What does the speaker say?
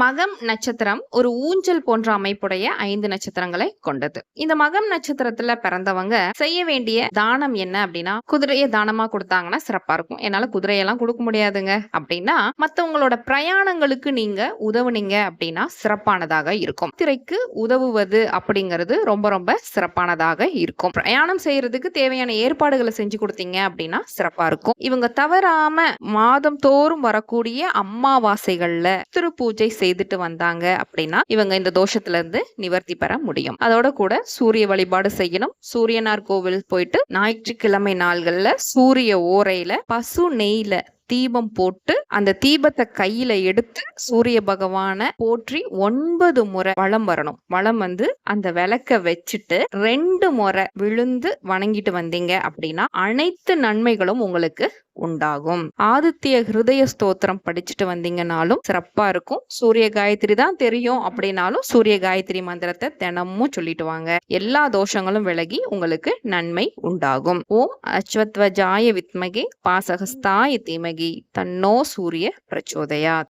மகம் நட்சத்திரம் ஒரு ஊஞ்சல் போன்ற அமைப்புடைய ஐந்து நட்சத்திரங்களை கொண்டது. இந்த மகம் நட்சத்திரத்துல பிறந்தவங்க செய்ய வேண்டிய தானம் என்ன அப்படின்னா குதிரையை தானமா கொடுத்தாங்கன்னா சிறப்பா இருக்கும். என்னால குதிரையெல்லாம் கொடுக்க முடியாதுங்க. அப்படின்னா மத்தவங்களோட பிரயாணங்களுக்கு நீங்க உதவுனீங்க அப்படின்னா சிறப்பானதாக இருக்கும். திரைக்கு உதவுவது அப்படிங்கிறது ரொம்ப ரொம்ப சிறப்பானதாக இருக்கும். பிரயாணம் செய்யறதுக்கு தேவையான ஏற்பாடுகளை செஞ்சு கொடுத்தீங்க அப்படின்னா சிறப்பா இருக்கும். இவங்க தவறாம மாதம் தோறும் வரக்கூடிய அம்மாவாசைகள்ல திருப்பூஜை செய்துட்டு வந்தாங்க அப்படின்னா இவங்க இந்த தோஷத்துல இருந்து நிவர்த்தி பெற முடியும். அதோட கூட சூரிய வழிபாடு செய்யணும். சூரியனார் கோவில் போயிட்டு ஞாயிற்றுக்கிழமை நாள்கள்ல சூரிய ஓரையில பசு நெய்ல தீபம் போட்டு அந்த தீபத்தை கையில எடுத்து சூரிய பகவானை போற்றி ஒன்பது முறை வலம் வரணும். வலம் வந்து அந்த விளக்க வச்சுட்டு ரெண்டு முறை விழுந்து வணங்கிட்டு வந்தீங்க அப்படின்னா அனைத்து நன்மைகளும் உங்களுக்கு உண்டாகும். ஆதித்ய ஹிருதய ஸ்தோத்திரம் படிச்சுட்டு வந்தீங்கனாலும் சிறப்பா இருக்கும். சூரிய காயத்ரி தான் தெரியும் அப்படின்னாலும் சூரிய காயத்ரி மந்திரத்தை தினமும் சொல்லிட்டு வாங்க. எல்லா தோஷங்களும் விலகி உங்களுக்கு நன்மை உண்டாகும். ஓம் அஸ்வத்வஜாய வித்மகே பாசகஸ்தாய தீமகே. தன்னோ சூரிய பிரச்சோதயாத்.